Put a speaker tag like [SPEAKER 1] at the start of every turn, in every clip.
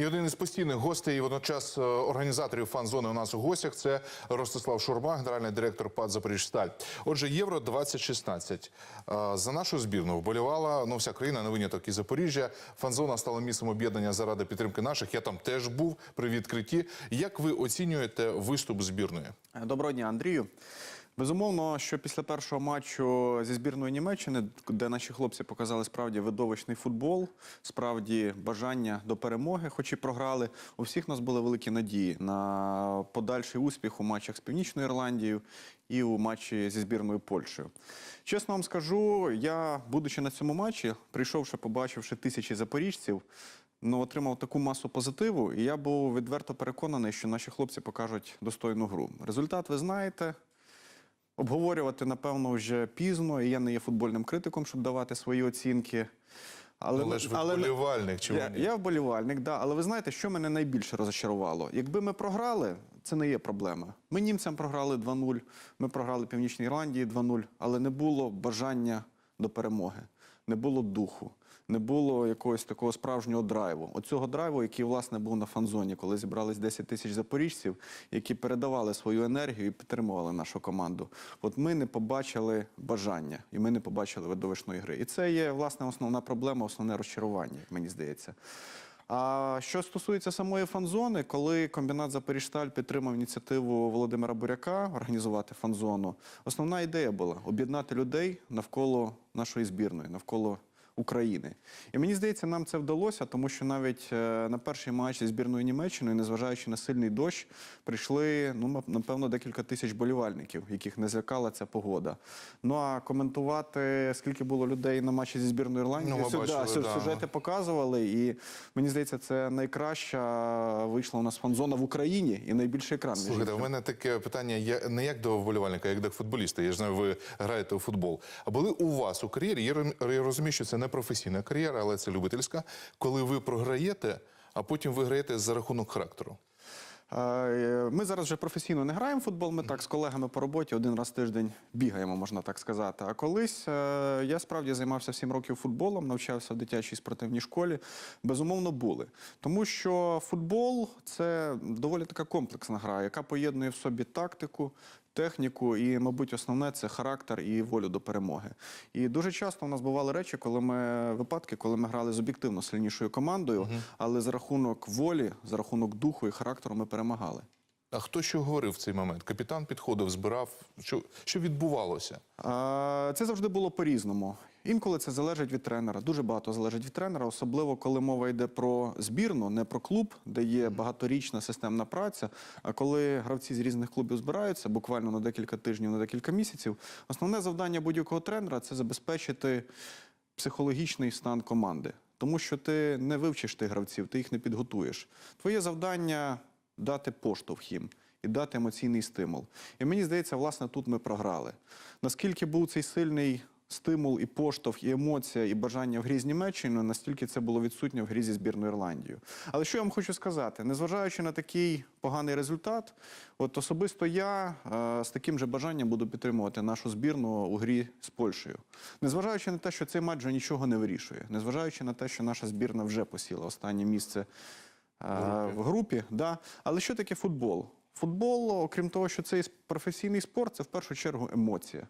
[SPEAKER 1] І один із постійних гостей, і водночас е, організаторів фан-зони у нас у гостях це Ростислав Шурма, генеральний директор ПАД «Запоріжсталь». Отже, Євро 2016 Е, за нашу збірну вболівала ну вся країна, не виняток і Запоріжжя. Фан-зона стала місцем об'єднання заради підтримки наших. Я там теж був при відкритті. Як ви оцінюєте виступ збірної?
[SPEAKER 2] Доброго дня, Андрію. Безумовно, що після першого матчу зі збірною Німеччини, де наші хлопці показали справді видовищний футбол, справді бажання до перемоги, хоч і програли, у всіх нас були великі надії на подальший успіх у матчах з Північною Ірландією і у матчі зі збірною Польщею. Чесно вам скажу, я, будучи на цьому матчі, прийшовши, побачивши тисячі запоріжців, ну, отримав таку масу позитиву, і я був відверто переконаний, що наші хлопці покажуть достойну гру. Результат ви знаєте. Обговорювати, напевно, вже пізно, і я не є футбольним критиком, щоб давати свої оцінки.
[SPEAKER 1] Але ж ви вболівальник, чи
[SPEAKER 2] я,
[SPEAKER 1] ні?
[SPEAKER 2] я вболівальник, да. Але ви знаєте, що мене найбільше розчарувало? Якби ми програли, це не є проблема. Ми німцям програли 2-0, ми програли Північній Ірландії 2-0, але не було бажання до перемоги, не було духу, не було якогось такого справжнього драйву. Оцього драйву, який власне був на фан-зоні, коли зібрались 10 тисяч запоріжців, які передавали свою енергію і підтримували нашу команду. От ми не побачили бажання, і ми не побачили видовищної гри. І це є власне основна проблема, основне розчарування, мені здається. А що стосується самої фан-зони, коли комбінат Запоріжсталь підтримав ініціативу Володимира Буряка організувати фан-зону, основна ідея була об'єднати людей навколо нашої збірної, навколо України. І мені здається, нам це вдалося, тому що навіть е, на перший матч зі збірною Німеччиною, незважаючи на сильний дощ, прийшли ну напевно декілька тисяч болівальників, яких не злякала ця погода. Ну а коментувати, скільки було людей на матчі зі збірною Ірландії,
[SPEAKER 1] Ну, ми
[SPEAKER 2] сю-
[SPEAKER 1] бачили, да.
[SPEAKER 2] сюжети показували. І мені здається, це найкраща вийшла у нас фан-зона в Україні і найбільший екран.
[SPEAKER 1] Слухайте, у мене таке питання я не як до вболівальника, а як до футболіста. Я ж знаю, ви граєте у футбол. А були у вас у кар'єрі? Я розумію, що це не професійна кар'єра, але це любительська. Коли ви програєте, а потім ви граєте за рахунок характеру.
[SPEAKER 2] Е, Ми зараз вже професійно не граємо в футбол. Ми так з колегами по роботі один раз в тиждень бігаємо, можна так сказати. А колись е, я справді займався 7 років футболом, навчався в дитячій спортивній школі. Безумовно, були. Тому що футбол це доволі така комплексна гра, яка поєднує в собі тактику. Техніку і, мабуть, основне це характер і волю до перемоги. І дуже часто у нас бували речі, коли ми випадки, коли ми грали з об'єктивно сильнішою командою, але за рахунок волі, за рахунок духу і характеру ми перемагали.
[SPEAKER 1] А хто що говорив в цей момент? Капітан підходив, збирав. Що, що відбувалося?
[SPEAKER 2] А, Це завжди було по-різному. Інколи це залежить від тренера. Дуже багато залежить від тренера, особливо коли мова йде про збірну, не про клуб, де є багаторічна системна праця. А коли гравці з різних клубів збираються, буквально на декілька тижнів, на декілька місяців, основне завдання будь-якого тренера це забезпечити психологічний стан команди. Тому що ти не вивчиш тих гравців, ти їх не підготуєш. Твоє завдання дати поштовх їм і дати емоційний стимул. І мені здається, власне, тут ми програли. Наскільки був цей сильний стимул і поштовх, і емоція, і бажання в грі з Німеччиною, настільки це було відсутнє в грі зі збірною Ірландією. Але що я вам хочу сказати? Незважаючи на такий поганий результат, от особисто я е, з таким же бажанням буду підтримувати нашу збірну у грі з Польщею. Незважаючи на те, що цей матч вже нічого не вирішує, незважаючи на те, що наша збірна вже посіла останнє місце е, в групі. Да. Але що таке футбол? Футбол, окрім того, що це професійний спорт, це в першу чергу емоція.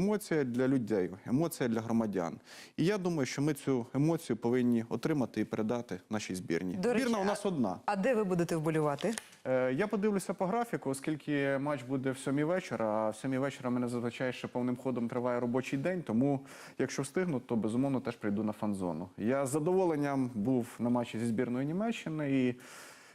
[SPEAKER 2] Емоція для людей, емоція для громадян. І я думаю, що ми цю емоцію повинні отримати і передати нашій збірні.
[SPEAKER 3] До речі,
[SPEAKER 2] Збірна у
[SPEAKER 3] а-
[SPEAKER 2] нас одна.
[SPEAKER 3] А де ви будете вболівати?
[SPEAKER 2] Е, Я подивлюся по графіку, оскільки матч буде в сьомій вечора, а в сьомій вечора мене зазвичай ще повним ходом триває робочий день. Тому, якщо встигну, то безумовно теж прийду на фан-зону. Я з задоволенням був на матчі зі збірною Німеччини і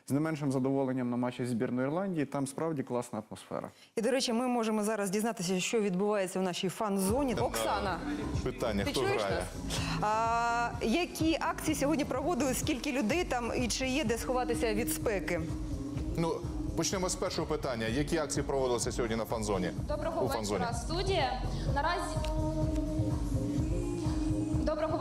[SPEAKER 2] з не меншим задоволенням на матчі зі збірною Ірландії. Там справді класна атмосфера.
[SPEAKER 3] І, до речі, ми можемо зараз дізнатися, що відбувається в нашій фан-зоні. Оксана,
[SPEAKER 1] Питання,
[SPEAKER 3] ти
[SPEAKER 1] хто
[SPEAKER 3] чуєш
[SPEAKER 1] грає?
[SPEAKER 3] нас? А, які акції сьогодні проводили? Скільки людей там і чи є де сховатися від спеки?
[SPEAKER 1] Ну, почнемо з першого питання. Які акції проводилися сьогодні на фан-зоні?
[SPEAKER 4] Доброго вечора, студія. Наразі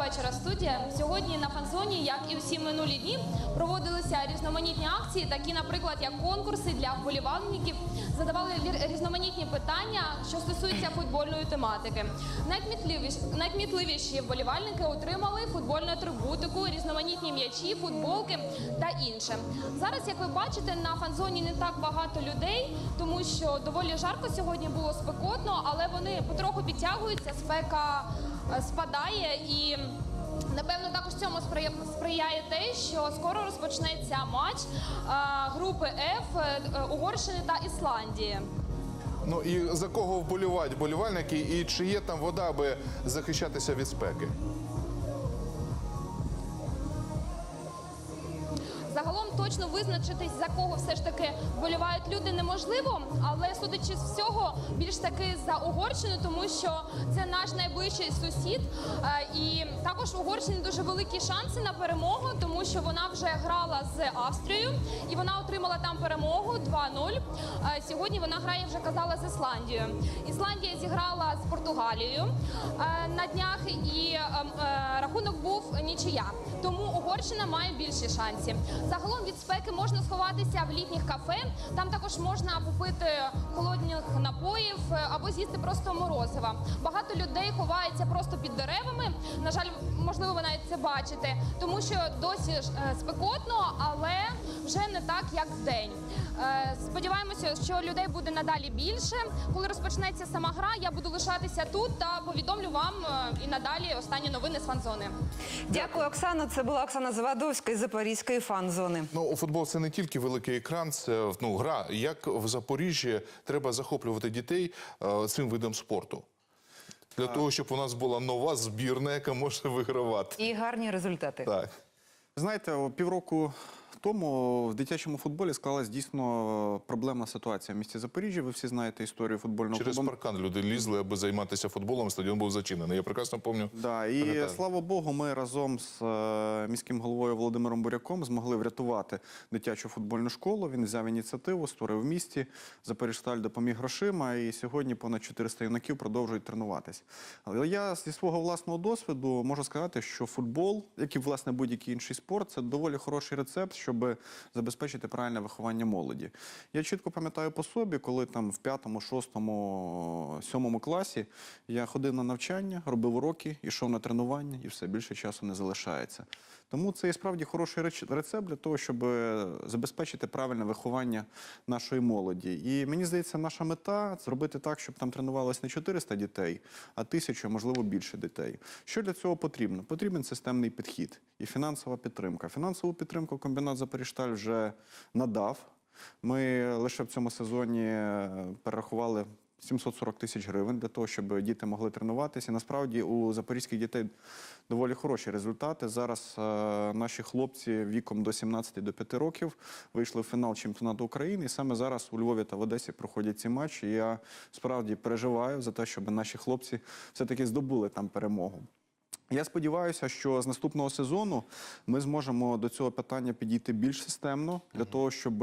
[SPEAKER 4] доброго вечора, студія. Сьогодні на фанзоні, як і всі минулі дні, проводилися різноманітні акції, такі, наприклад, як конкурси для вболівальників, задавали різноманітні питання, що стосуються футбольної тематики. Найкмітливіші, найкмітливіші вболівальники отримали футбольну атрибутику, різноманітні м'ячі, футболки та інше. Зараз, як ви бачите, на фанзоні не так багато людей, тому що доволі жарко сьогодні було спекотно, але вони потроху підтягуються, спека спадає і. Напевно, також цьому сприяє, те, що скоро розпочнеться матч е, групи F е, е, Угорщини та Ісландії.
[SPEAKER 1] Ну і за кого вболівають вболівальники, і чи є там вода, аби захищатися від спеки?
[SPEAKER 4] Точно визначитись, за кого все ж таки вболівають люди, неможливо, але судячи з всього, більш таки за Угорщину, тому що це наш найближчий сусід. Е, І також в Угорщині дуже великі шанси на перемогу, тому що вона вже грала з Австрією і вона отримала там перемогу 2-0. Е, Сьогодні вона грає, вже казала, з Ісландією. Ісландія зіграла з Португалією е, на днях, і рахунок був нічия. Тому Угорщина має більші шанси. Загалом від спеки можна сховатися в літніх кафе. Там також можна попити холодних напоїв е, або з'їсти просто морозива. Багато людей ховається просто під деревами. На жаль, це бачите, тому що досі ж, е, спекотно, але вже не так, як вдень. Е, Сподіваємося, що людей буде надалі більше. Коли розпочнеться сама гра, я буду лишатися тут та повідомлю вам е, і надалі останні новини з фан-зони.
[SPEAKER 3] Дякую, Оксано. Це була Оксана Завадовська із Запорізької фан-зони.
[SPEAKER 1] Ну, футбол це не тільки великий екран, це ну гра. Як в Запоріжжі треба захоплювати дітей цим видом спорту? Для того, щоб у нас була нова збірна, яка може вигравати.
[SPEAKER 3] І гарні результати.
[SPEAKER 1] Так.
[SPEAKER 2] Знаєте, о, півроку тому в дитячому футболі склалась дійсно проблемна ситуація в місті Запоріжжя. Ви всі знаєте історію футбольного
[SPEAKER 1] Через
[SPEAKER 2] клубу.
[SPEAKER 1] паркан люди лізли, аби займатися футболом, стадіон був зачинений. Я прекрасно пам'ятаю.
[SPEAKER 2] Да, і
[SPEAKER 1] Пам'ятаю.
[SPEAKER 2] слава Богу, ми разом з е, міським головою Володимиром Буряком змогли врятувати дитячу футбольну школу. Він взяв ініціативу, створив в місті. Запоріжсталь допоміг грошима, і сьогодні понад 400 юнаків продовжують тренуватись. Але я зі свого власного досвіду можу сказати, що футбол, як і власне будь-який інший спорт, це доволі хороший рецепт, щоб забезпечити правильне виховання молоді. Я чітко пам'ятаю по собі, коли там в п'ятому, шостому, сьомому класі я ходив на навчання, робив уроки, йшов на тренування, і все більше часу не залишається. Тому це і справді хороший рецепт для того, щоб е, забезпечити правильне виховання нашої молоді. І мені здається, наша мета зробити так, щоб там тренувалось не 400 дітей, а тисячу, можливо більше дітей. Що для цього потрібно? Потрібен системний підхід і фінансова підтримка. Фінансову підтримку комбінат Запоріжсталь вже надав. Ми лише в цьому сезоні е, перерахували 740 тисяч гривень для того, щоб діти могли тренуватися. Насправді у запорізьких дітей доволі хороші результати. Зараз е, наші хлопці віком до 17 до 5 років вийшли в фінал чемпіонату України. І саме зараз у Львові та в Одесі проходять ці матчі. І я справді переживаю за те, щоб наші хлопці все-таки здобули там перемогу. Я сподіваюся, що з наступного сезону ми зможемо до цього питання підійти більш системно для того, щоб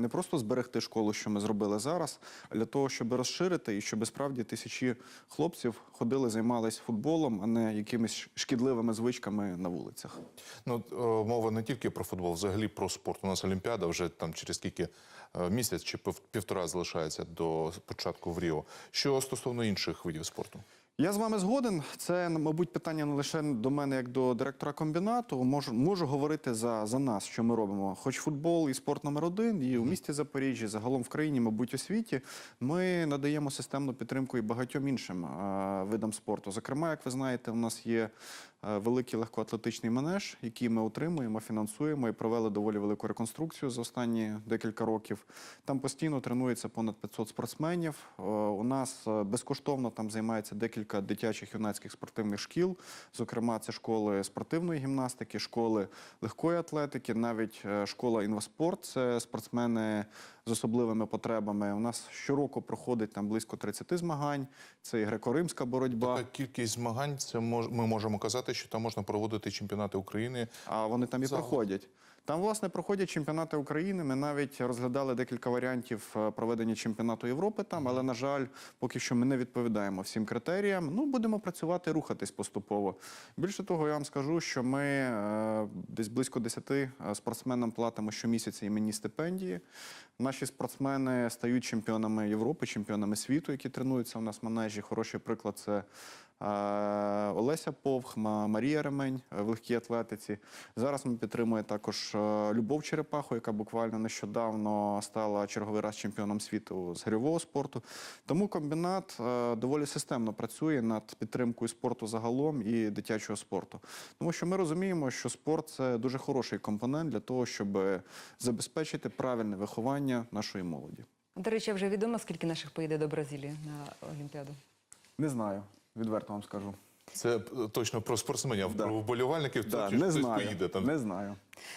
[SPEAKER 2] не просто зберегти школу, що ми зробили зараз, а для того, щоб розширити і щоб справді тисячі хлопців ходили, займалися футболом, а не якимись шкідливими звичками на вулицях.
[SPEAKER 1] Ну, е, мова не тільки про футбол, взагалі про спорт. У нас Олімпіада вже там через скільки е, місяць чи пів- півтора залишається до початку в Ріо. Що стосовно інших видів спорту?
[SPEAKER 2] Я з вами згоден. Це, мабуть, питання не лише до мене, як до директора комбінату. Можу, можу говорити за, за нас, що ми робимо. Хоч футбол і спорт номер один, і у місті Запоріжжя, загалом в країні, мабуть, у світі, ми надаємо системну підтримку і багатьом іншим а, видам спорту. Зокрема, як ви знаєте, у нас є великий легкоатлетичний манеж, який ми утримуємо, фінансуємо і провели доволі велику реконструкцію за останні декілька років. Там постійно тренується понад 500 спортсменів. Е, У нас е, безкоштовно там займається декілька дитячих юнацьких спортивних шкіл. Зокрема, це школи спортивної гімнастики, школи легкої атлетики, навіть е, школа інваспорт. Це спортсмени з особливими потребами. У нас щороку проходить там близько 30 змагань. Це і греко-римська боротьба.
[SPEAKER 1] Така кількість змагань, це мож, ми можемо казати, що там можна проводити чемпіонати України.
[SPEAKER 2] А вони там і
[SPEAKER 1] Загалом.
[SPEAKER 2] проходять. Там, власне, проходять чемпіонати України. Ми навіть розглядали декілька варіантів е, проведення чемпіонату Європи там, але, на жаль, поки що ми не відповідаємо всім критеріям. Ну, будемо працювати, рухатись поступово. Більше того, я вам скажу, що ми е, десь близько 10 спортсменам платимо щомісяця іменні стипендії. Наші спортсмени стають чемпіонами Європи, чемпіонами світу, які тренуються у нас в манежі. Хороший приклад це е, Олеся Повхма, Марія Ремень е, в легкій атлетиці. Зараз ми підтримуємо також е, Любов Черепаху, яка буквально нещодавно стала черговий раз чемпіоном світу з гирьового спорту. Тому комбінат е, доволі системно працює над підтримкою спорту загалом і дитячого спорту. Тому що ми розуміємо, що спорт це дуже хороший компонент для того, щоб забезпечити правильне виховання нашої молоді.
[SPEAKER 3] До речі, вже відомо, скільки наших поїде до Бразилії на Олімпіаду.
[SPEAKER 2] Не знаю, відверто вам скажу.
[SPEAKER 1] Це е, точно про спортсменів,
[SPEAKER 2] Да.
[SPEAKER 1] про вболівальників.
[SPEAKER 2] Да, не
[SPEAKER 1] хтось
[SPEAKER 2] знаю.
[SPEAKER 1] поїде там.
[SPEAKER 2] Не знаю.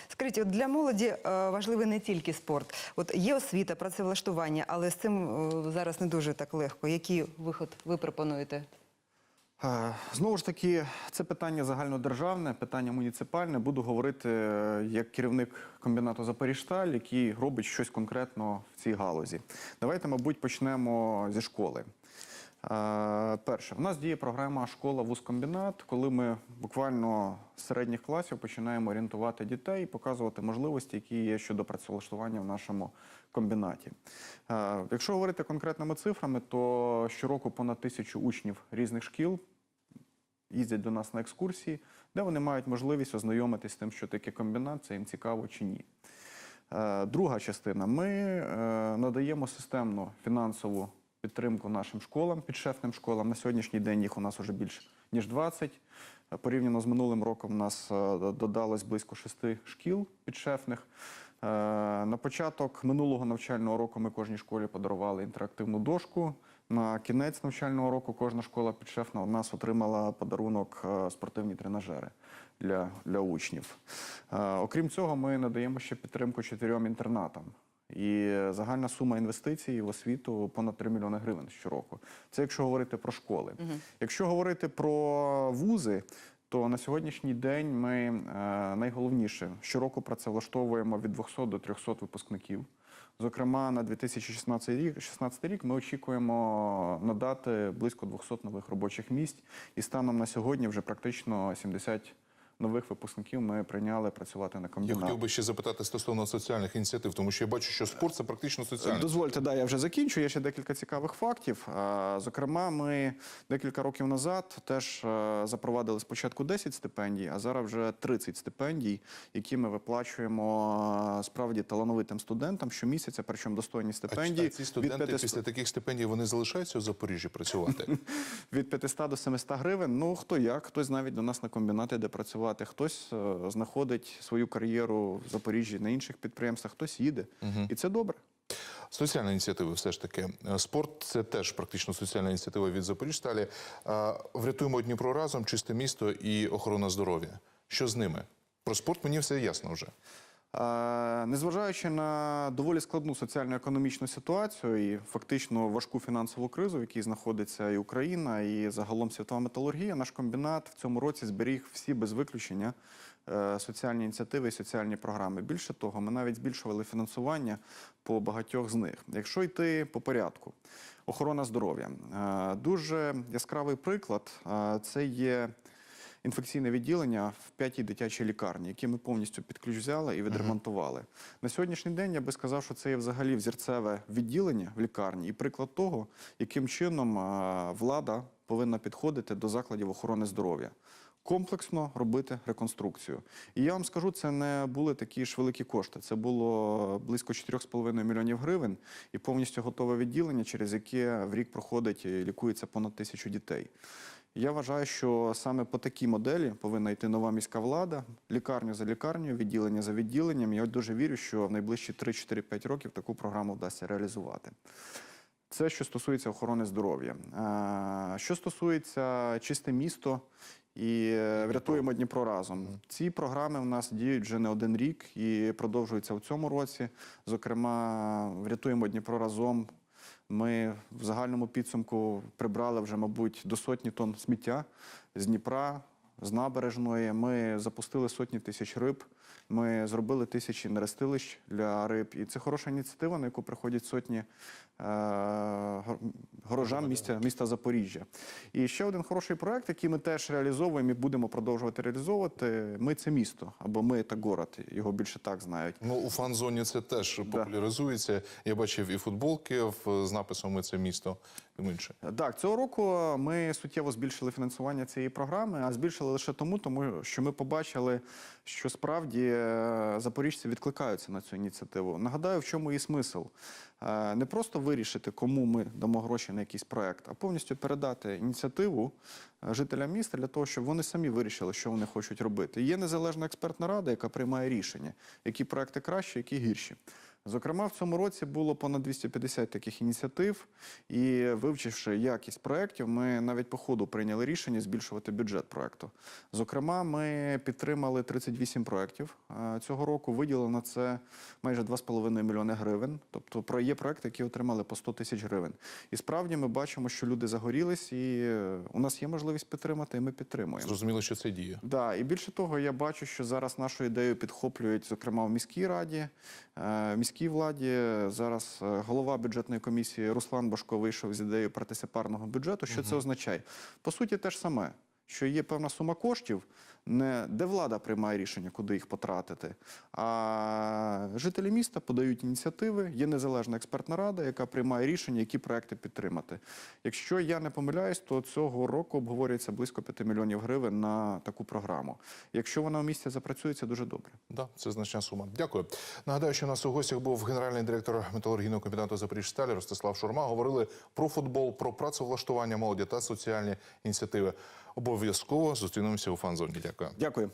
[SPEAKER 3] Скажіть, от для молоді е, важливий не тільки спорт. От є освіта, працевлаштування, але з цим е, зараз не дуже так легко. Який виход ви пропонуєте?
[SPEAKER 2] Е, Знову ж таки, це питання загальнодержавне, питання муніципальне. Буду говорити е, як керівник комбінату Запоріжсталь, який робить щось конкретно в цій галузі. Давайте, мабуть, почнемо зі школи. Е, Перше, в нас діє програма школа вузкомбінат, коли ми буквально з середніх класів починаємо орієнтувати дітей і показувати можливості, які є щодо працевлаштування в нашому комбінаті. Е, Якщо говорити конкретними цифрами, то щороку понад тисячу учнів різних шкіл їздять до нас на екскурсії, де вони мають можливість ознайомитись з тим, що таке комбінат, це їм цікаво чи ні. Е, Друга частина. Ми надаємо системну фінансову підтримку нашим школам, підшефним школам. На сьогоднішній день їх у нас вже більше ніж 20. Е, Порівняно з минулим роком у нас е, додалось близько шести шкіл підшефних. Е, На початок минулого навчального року ми кожній школі подарували інтерактивну дошку. На кінець навчального року кожна школа підшефна у нас отримала подарунок е, спортивні тренажери для, для учнів. Окрім цього, ми надаємо ще підтримку чотирьом інтернатам. І загальна сума інвестицій в освіту понад 3 мільйони гривень щороку. Це якщо говорити про школи. Якщо говорити про вузи, то на сьогоднішній день ми е, найголовніше щороку працевлаштовуємо від 200 до 300 випускників. Зокрема, на 2016 рік, 16 рік ми очікуємо надати близько 200 нових робочих місць, і станом на сьогодні вже практично 70 нових випускників ми прийняли працювати на
[SPEAKER 1] Я хотів би ще запитати стосовно соціальних ініціатив, тому що я бачу, що спорт це практично соціальний.
[SPEAKER 2] Дозвольте, да, я вже закінчу. Є ще декілька цікавих фактів. Зокрема, ми декілька років назад теж запровадили спочатку 10 стипендій, а зараз вже 30 стипендій, які ми виплачуємо справді талановитим студентам щомісяця, причому достойні
[SPEAKER 1] А
[SPEAKER 2] стипендії
[SPEAKER 1] ці студенти
[SPEAKER 2] від 500
[SPEAKER 1] після таких стипендій вони залишаються у Запоріжжі працювати.
[SPEAKER 2] від 500 до 700 гривень. Ну хто як, хтось навіть до нас на комбінат іде працювати, хтось е, знаходить свою кар'єру в Запоріжжі на інших підприємствах, хтось їде, і це добре.
[SPEAKER 1] Соціальні ініціативи, все ж таки. Е, Спорт це теж практично соціальна ініціатива від Запоріжсталі. Е, Врятуємо Дніпро разом, чисте місто і охорона здоров'я. Що з ними? Про спорт мені все ясно вже.
[SPEAKER 2] Незважаючи на доволі складну соціально-економічну ситуацію і фактично важку фінансову кризу, в якій знаходиться і Україна, і загалом світова металургія, наш комбінат в цьому році зберіг всі без виключення е, соціальні ініціативи і соціальні програми. Більше того, ми навіть збільшували фінансування по багатьох з них. Якщо йти по порядку, охорона здоров'я Е, дуже яскравий приклад е, це є інфекційне відділення в п'ятій дитячій лікарні, які ми повністю під ключ взяли і відремонтували. На сьогоднішній день я би сказав, що це є взагалі взірцеве відділення в лікарні і приклад того, яким чином влада повинна підходити до закладів охорони здоров'я. Комплексно робити реконструкцію. І я вам скажу, це не були такі ж великі кошти. Це було близько 4,5 мільйонів гривень і повністю готове відділення, через яке в рік проходить і лікується понад тисячу дітей. Я вважаю, що саме по такій моделі повинна йти нова міська влада, лікарню за лікарнею, відділення за відділенням. Я дуже вірю, що в найближчі 3-4-5 років таку програму вдасться реалізувати. Це що стосується охорони здоров'я. Е, Що стосується чисте місто і е, врятуємо Дніпро разом. Ці програми в нас діють вже не один рік і продовжуються в цьому році. Зокрема, врятуємо Дніпро разом. Ми в загальному підсумку прибрали вже, мабуть, до сотні тонн сміття з Дніпра, з набережної. Ми запустили сотні тисяч риб, Ми зробили тисячі нерестилищ для риб. І це хороша ініціатива, на яку приходять сотні е, горожан міста, міста Запоріжжя. І ще один хороший проект, який ми теж реалізовуємо і будемо продовжувати реалізовувати. Ми це місто або ми це город. Його більше так знають.
[SPEAKER 1] Ну, у фан-зоні це теж популяризується. Я бачив і футболки з написом «Ми це місто» і інше.
[SPEAKER 2] Так, цього року ми суттєво збільшили фінансування цієї програми, а збільшили лише тому, тому що ми побачили, що справді е, запоріжці відкликаються на цю ініціативу. Нагадаю, в чому її смисл. Е, Не просто вирішити, кому ми дамо гроші на якийсь проект, а повністю передати ініціативу е, жителям міста для того, щоб вони самі вирішили, що вони хочуть робити. Є незалежна експертна рада, яка приймає рішення, які проекти кращі, які гірші. Зокрема, в цьому році було понад 250 таких ініціатив, і вивчивши якість проєктів, ми навіть по ходу прийняли рішення збільшувати бюджет проєкту. Зокрема, ми підтримали 38 проєктів е, цього року. Виділено на це майже 2,5 мільйони гривень. Тобто є проєкти, які отримали по 100 тисяч гривень. І справді ми бачимо, що люди загорілись, і е, у нас є можливість підтримати, і ми підтримуємо.
[SPEAKER 1] Зрозуміло, що це діє.
[SPEAKER 2] Да, і більше того, я бачу, що зараз нашу ідею підхоплюють, зокрема, в міській раді, е, в міській владі. Зараз е, голова бюджетної комісії Руслан Башко вийшов з ідеєю партисипарного бюджету. Що це означає? По суті, те ж саме. Що є певна сума коштів, не де влада приймає рішення, куди їх потратити, а жителі міста подають ініціативи, є незалежна експертна рада, яка приймає рішення, які проекти підтримати. Якщо я не помиляюсь, то цього року обговорюється близько 5 мільйонів гривень на таку програму. Якщо вона в місті запрацює, це дуже добре.
[SPEAKER 1] Да, це значна сума. Дякую. Нагадаю, що у нас у гостях був генеральний директор металургійного комбінату Запоріжсталі Ростислав Шурма. Говорили про футбол, про працевлаштування молоді та соціальні ініціативи. Обов'язково зустрінемося у фан-зоні. Дякую.
[SPEAKER 2] Дякую.